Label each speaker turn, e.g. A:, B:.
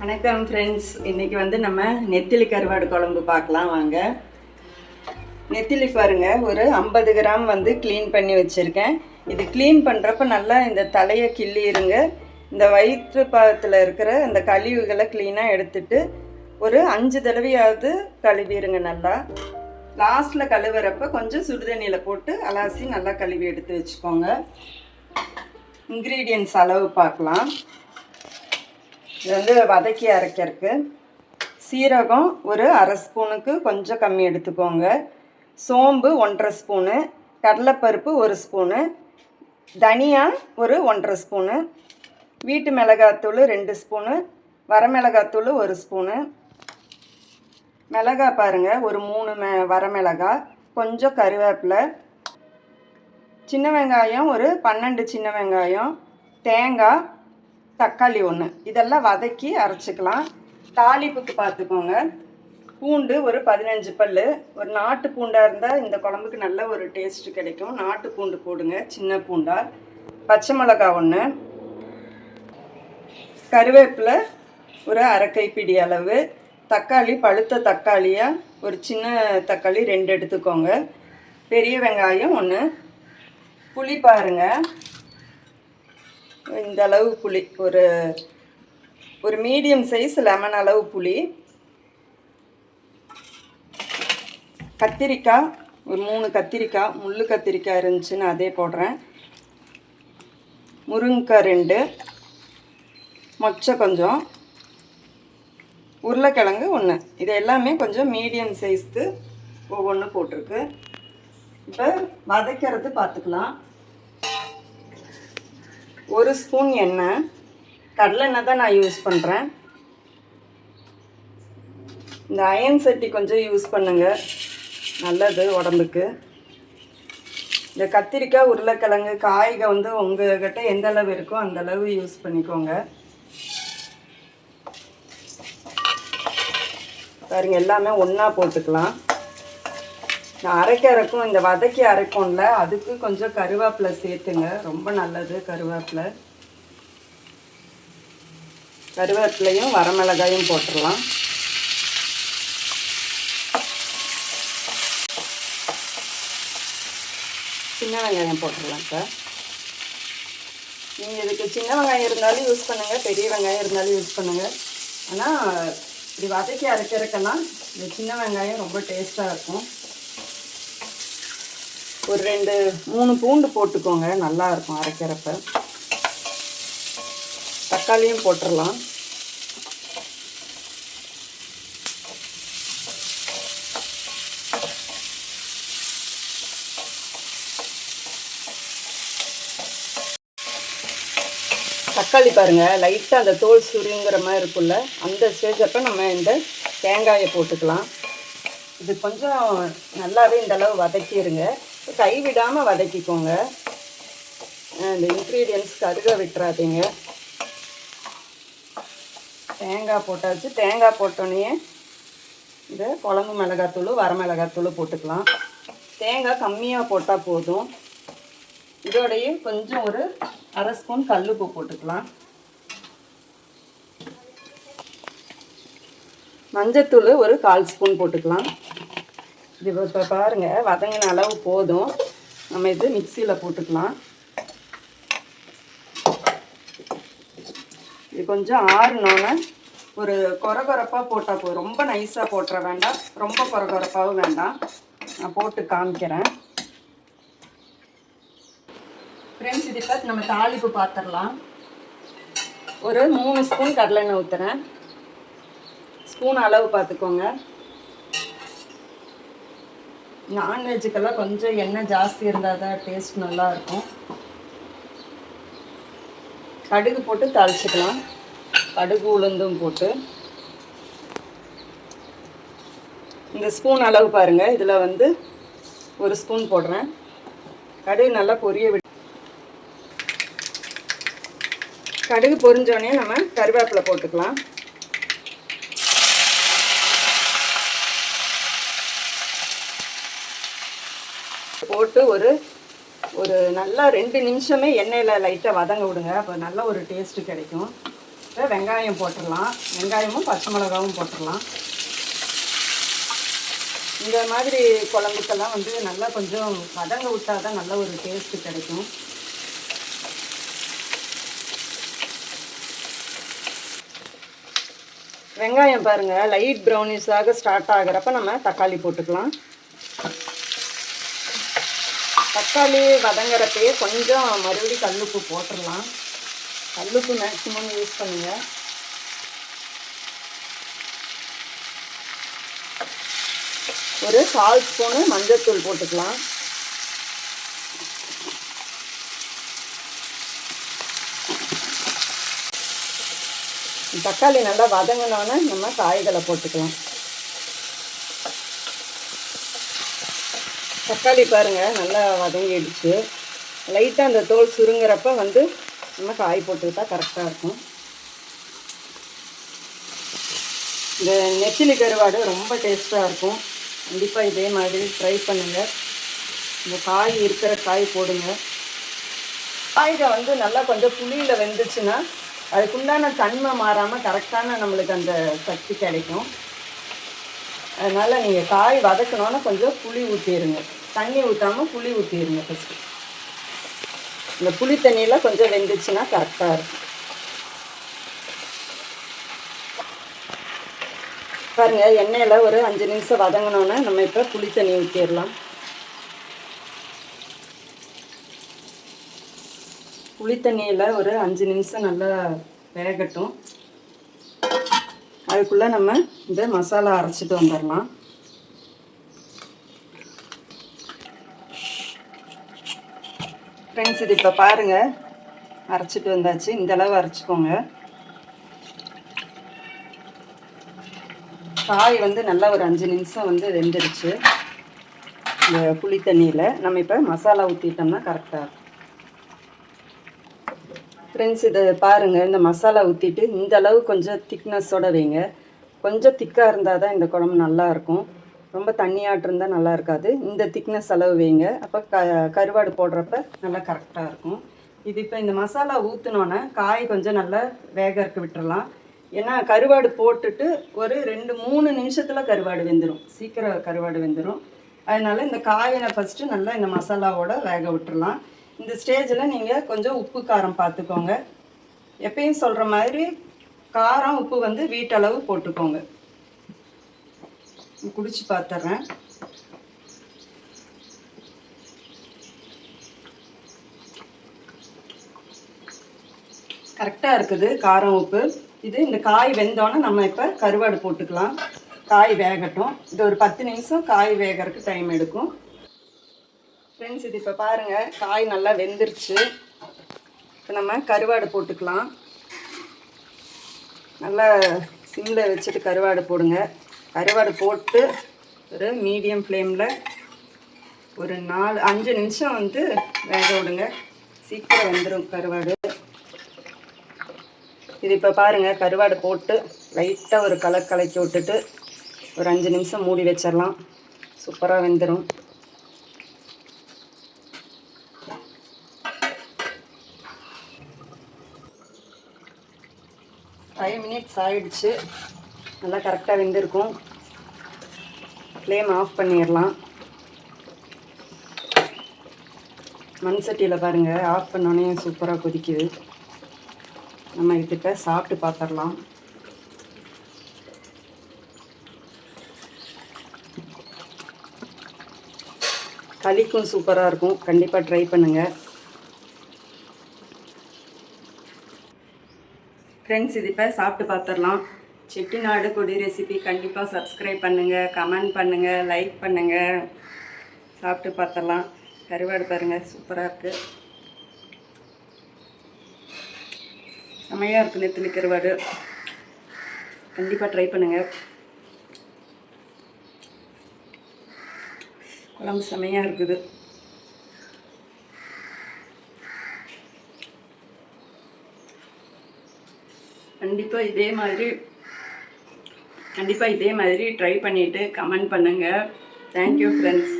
A: வணக்கம் ஃப்ரெண்ட்ஸ் இன்றைக்கி வந்து நம்ம நெத்திலி கருவாடு குழம்பு பார்க்கலாம் வாங்க. நெத்திலி பாருங்க ஒரு ஐம்பது கிராம் வந்து க்ளீன் பண்ணி வச்சுருக்கேன். இது க்ளீன் பண்ணுறப்ப நல்லா இந்த தலையை கிள்ளிருங்க இந்த வயிற்று பாகத்தில் இருக்கிற இந்த கழிவுகளை க்ளீனாக எடுத்துட்டு ஒரு அஞ்சு தடவையாவது கழுவிடுங்க நல்லா. லாஸ்ட்டில் கழுவுறப்ப கொஞ்சம் சுடுதண்ணியில் போட்டு அலாசி நல்லா கழுவி எடுத்து வச்சுக்கோங்க. இன்க்ரீடியன்ஸ் அளவு பார்க்கலாம். இது வந்து வதக்கி அரைக்கிறதுக்கு சீரகம் ஒரு அரை ஸ்பூனுக்கு கொஞ்சம் கம்மி எடுத்துக்கோங்க. சோம்பு ஒன்றரை ஸ்பூனு கடலைப்பருப்பு ஒரு ஸ்பூனு தனியா ஒரு ஒன்றரை ஸ்பூனு வீட்டு மிளகாத்தூள் ரெண்டு ஸ்பூனு வரமிளகாத்தூள் ஒரு ஸ்பூனு. மிளகா பாருங்கள் ஒரு மூணு மெ வரமிளகா கொஞ்சம் கருவேப்பிலை சின்ன வெங்காயம் ஒரு பன்னெண்டு சின்ன வெங்காயம் தேங்காய் தக்காளி ஒன்று இதெல்லாம் வதக்கி அரைச்சிக்கலாம். தாளிப்புக்கு பார்த்துக்கோங்க. பூண்டு ஒரு பதினஞ்சு பல் ஒரு நாட்டு பூண்டாக இருந்தால் இந்த குழம்புக்கு நல்ல ஒரு டேஸ்ட் கிடைக்கும். நாட்டு பூண்டு போடுங்க சின்ன பூண்டா. பச்சை மிளகா ஒன்று கருவேப்பிலை ஒரு அரை கைப்பிடி அளவு. தக்காளி பழுத்த தக்காளியாக ஒரு சின்ன தக்காளி ரெண்டு எடுத்துக்கோங்க. பெரிய வெங்காயம் ஒன்று புளி பாருங்க. இந்த அளவு புளி ஒரு ஒரு மீடியம் சைஸ் லெமன் அளவு புளி கத்திரிக்காய் ஒரு மூணு கத்திரிக்காய் முள்ளு கத்திரிக்காய் இருந்துச்சுன்னு அதே போடுறேன். முருங்கைக்காய் ரெண்டு மொச்சை கொஞ்சம் உருளைக்கிழங்கு ஒன்று இது எல்லாமே கொஞ்சம் மீடியம் சைஸ்க்கு ஒவ்வொன்று போட்டிருக்கு. இப்போ வதக்கிறது பார்த்துக்கலாம். ஒரு ஸ்பூன் எண்ணெய். கடலெண்ணெய் தான் நான் யூஸ் பண்ணுறேன் இந்த அயன் சட்டி கொஞ்சம் யூஸ் பண்ணுங்கள் நல்லது உடம்புக்கு. இந்த கத்திரிக்காய் உருளைக்கிழங்கு காய்க வந்து உங்ககிட்ட எந்த அளவு இருக்கோ அந்த அளவு யூஸ் பண்ணிக்கோங்க. பாருங்க எல்லாமே ஒன்றா போட்டுக்கலாம். அரைக்க அரைக்கும் இந்த வதக்கி அரைக்கும்ல அதுக்கு கொஞ்சம் கருவேப்பிலை சேர்த்துங்க. ரொம்ப நல்லது கருவேப்பிலை. கருவேப்பிலையும் வரமிளகாயும் போட்டுடலாம். சின்ன வெங்காயம் போட்டுடலாம் சார் நீங்கள் இதுக்கு சின்ன வெங்காயம் இருந்தாலும் யூஸ் பண்ணுங்கள் பெரிய வெங்காயம் இருந்தாலும் யூஸ் பண்ணுங்கள் ஆனால் இப்படி வதக்கி அரைக்கிறதுக்கெல்லாம் இந்த சின்ன வெங்காயம் ரொம்ப டேஸ்ட்டாக இருக்கும். ஒரு ரெண்டு மூணு பூண்டு போட்டுக்கோங்க. நல்லா இருக்கும் அரைக்கிறப்ப. தக்காளியும் போட்டுடலாம் தக்காளி பாருங்கள் லைட்டாக அந்த தோல் சுருங்கிற மாதிரி இருக்குல்ல அந்த ஸ்டேஜ் அப்போ நம்ம இந்த தேங்காயை போட்டுக்கலாம். இது கொஞ்சம் நல்லாவே இந்த அளவு வதக்கிடுங்க கை விடாமல் வதக்கிக்கோங்க இந்த இன்க்ரீடியன்ஸ் கருக விட்டுறாதீங்க. தேங்காய் போட்டாச்சு. தேங்காய் போட்டோன்னே இந்த குழம்பு மிளகாத்தூள் வரமிளகாத்தூள் போட்டுக்கலாம். தேங்காய் கம்மியாக போட்டால் போதும். இதோடையே கொஞ்சம் ஒரு அரை ஸ்பூன் கல்லுப்பு போட்டுக்கலாம். மஞ்சத்தூள் ஒரு கால் ஸ்பூன் போட்டுக்கலாம். இது இப்போ பாருங்கள் வதங்கின அளவு போதும். நம்ம இது மிக்சியில் போட்டுக்கலாம். இது கொஞ்சம் ஆறுனோன்னே ஒரு கொர கொரப்பாக போட்டால் போதும். ரொம்ப நைஸாக போட்டுற வேண்டாம். ரொம்ப கொர கொரப்பாகவும் வேண்டாம். நான் போட்டு காமிக்கிறேன். ஃப்ரெண்ட்ஸ் இது இப்போ நம்ம தாளிப்பு பார்த்துடலாம் ஒரு மூணு ஸ்பூன் கடலெண்ணெய் ஊற்றுறேன் ஸ்பூன் அளவு பார்த்துக்கோங்க நான்வெஜ்ஜுக்கெல்லாம் கொஞ்சம் எண்ணெய் ஜாஸ்தி இருந்தால் தான் டேஸ்ட் நல்லாயிருக்கும். கடுகு போட்டு தாளிச்சிக்கலாம். கடுகு உளுந்தும் போட்டு. இந்த ஸ்பூன் அளவு பாருங்கள் இதில் வந்து ஒரு ஸ்பூன் போடுறேன். கடுகு நல்லா பொரிய விட்டு கடுகு பொரிஞ்சோடனே நம்ம கருவேப்பிலை போட்டுக்கலாம். போட்டு ஒரு ஒரு நல்லா ரெண்டு நிமிஷமே எண்ணெயில் லைட்டாக வதங்க விடுங்க. அப்போ நல்ல ஒரு டேஸ்ட்டு கிடைக்கும். இப்போ வெங்காயம் போட்டுடலாம். வெங்காயமும் பச்சை மிளகாவும் போட்டுடலாம். இந்த மாதிரி குழம்புக்கெல்லாம் வந்து நல்லா கொஞ்சம் வதங்க விட்டால் தான் நல்ல ஒரு டேஸ்ட்டு கிடைக்கும். வெங்காயம் பாருங்கள் லைட் ப்ரௌனிஸாக ஸ்டார்ட் ஆகிறப்ப நம்ம தக்காளி போட்டுக்கலாம். தக்காளி வதங்குறப்பயே கொஞ்சம் மறுபடியும் கல்லுப்பு போட்டுடலாம். கல்லுப்பு மேக்ஸிமம் யூஸ் பண்ணுங்கள் ஒரு கால் ஸ்பூனு மஞ்சத்தூள் போட்டுக்கலாம். தக்காளி நல்லா வதங்கினோன்னே நம்ம காய்களை போட்டுக்கலாம். தக்காளி பாருங்கள் நல்லா வதங்கிடுச்சு. லைட்டாக அந்த தோல் சுருங்குறப்ப வந்து நம்ம காய் போட்டுக்கிட்டா கரெக்டாக இருக்கும். இந்த நெத்திலி கருவாடு ரொம்ப டேஸ்ட்டாக இருக்கும். கண்டிப்பாக இதே மாதிரி ட்ரை பண்ணுங்கள் இந்த காய் இருக்கிற காய் போடுங்க. காய்கள் வந்து நல்லா கொஞ்சம் புளியில் வெந்துச்சுன்னா அதுக்குண்டான தன்மை மாறாமல் கரெக்டான நம்மளுக்கு அந்த சக்தி கிடைக்கும். அதனால் நீங்கள் காய் வதக்கணுன்னா கொஞ்சம் புளி ஊற்றிடுங்க தண்ணி ஊற்றாமல் புளி ஊற்றிடுங்க ஃபஸ்ட்டு இந்த புளி தண்ணியெல்லாம் கொஞ்சம் வெந்துச்சுன்னா கரெக்டாக இருக்கும். பாருங்க எண்ணெயில் ஒரு அஞ்சு நிமிஷம் வதங்கினோன்னே நம்ம இப்போ புளி தண்ணி ஊற்றிடலாம் புளி தண்ணியில் ஒரு அஞ்சு நிமிஷம் நல்லா வேகட்டும். அதுக்குள்ளே நம்ம இந்த மசாலா அரைச்சிட்டு வந்துடலாம். ஃப்ரெண்ட்ஸ் இது இப்போ பாருங்கள் அரைச்சிட்டு வந்தாச்சு. இந்த அளவு அரைச்சிக்கோங்க. காய் வந்து நல்லா ஒரு அஞ்சு நிமிஷம் வந்து வெந்துடுச்சு இந்த புளி தண்ணியில் நம்ம இப்போ மசாலா ஊற்றிட்டோம்னா கரெக்டாக இருக்கும். ஃப்ரெண்ட்ஸ் இதை பாருங்கள் இந்த மசாலா ஊற்றிட்டு இந்த அளவு கொஞ்சம் திக்னஸோட வைங்க. கொஞ்சம் திக்காக இருந்தால் தான் இந்த குழம்பு நல்லாயிருக்கும் ரொம்ப தண்ணியாட்டு இருந்தால் நல்லா இருக்காது. இந்த திக்னஸ் அளவு வைங்க. அப்போ க கருவாடு போடுறப்ப நல்லா கரெக்டாக இருக்கும். இது இப்போ இந்த மசாலா ஊற்றினோன்னே காய் கொஞ்சம் நல்லா வேக இருக்க விட்டுறலாம். ஏன்னா கருவாடு போட்டுட்டு ஒரு ரெண்டு மூணு நிமிஷத்தில் கருவாடு வெந்துடும் சீக்கிரம் கருவாடு வெந்துடும் அதனால் இந்த காயை ஃபஸ்ட்டு நல்லா இந்த மசாலாவோட வேக விட்டுறலாம். இந்த ஸ்டேஜில் நீங்கள் கொஞ்சம் உப்பு காரம் பார்த்துக்கோங்க எப்பயும் சொல்கிற மாதிரி காரம் உப்பு வந்து வீட்டளவு போட்டுக்கோங்க. குடிச்சு பார்த்துட்றேன் கரெக்டாக இருக்குது காரம் உப்பு. இது இந்த காய் வெந்தோன்னே நம்ம இப்போ கருவாடு போட்டுக்கலாம். காய் வேகட்டும். இது ஒரு பத்து நிமிஷம் காய் வேகிறதுக்கு டைம் எடுக்கும். ஃப்ரெண்ட்ஸ் இது இப்போ பாருங்கள் காய் நல்லா வெந்துருச்சு. இப்போ நம்ம கருவாடு போட்டுக்கலாம். நல்லா சிம்மில் வச்சுட்டு கருவாடு போடுங்க. கருவாடு போட்டு ஒரு மீடியம் ஃப்ளேமில் ஒரு நாலு அஞ்சு நிமிஷம் வந்து வேக விடுங்க. சீக்கிரம் வந்துடும் கருவாடு. இது இப்போ பாருங்கள் கருவாடு போட்டு லைட்டாக ஒரு கலர் கலக்கி விட்டுட்டு ஒரு அஞ்சு நிமிஷம் மூடி வச்சிடலாம் சூப்பராக வெந்துடும் ஃபைவ் மினிட்ஸ் ஆயிடுச்சு. நல்லா கரெக்டாக வெந்திருக்கும். ஃப்ளேம் ஆஃப் பண்ணிடலாம். மண் சட்டியில் பாருங்கள் ஆஃப் பண்ணோன்னே சூப்பராக கொதிக்குது. நம்ம இதுக்கு சாப்பிட்டு பார்த்துடலாம் களிக்கும் சூப்பராக இருக்கும். கண்டிப்பாக ட்ரை பண்ணுங்கள் ஃப்ரெண்ட்ஸ் இது இப்போ சாப்பிட்டு பார்த்துடலாம் செட்டிநாடு கொடி ரெசிபி கண்டிப்பாக சப்ஸ்கிரைப் பண்ணுங்கள் கமெண்ட் பண்ணுங்கள் லைக் பண்ணுங்கள் சாப்பிட்டு பார்த்தலாம் கருவாடு பாருங்கள் சூப்பராக இருக்குது செமையாக இருக்குது நெத்திலி கருவாடு. கண்டிப்பாக ட்ரை பண்ணுங்கள் குழம்பு செமையாக இருக்குது. கண்டிப்பாக இதே மாதிரி கண்டிப்பாக இதே மாதிரி ட்ரை பண்ணிவிட்டு கமெண்ட் பண்ணுங்கள் தேங்க்யூ ஃப்ரெண்ட்ஸ்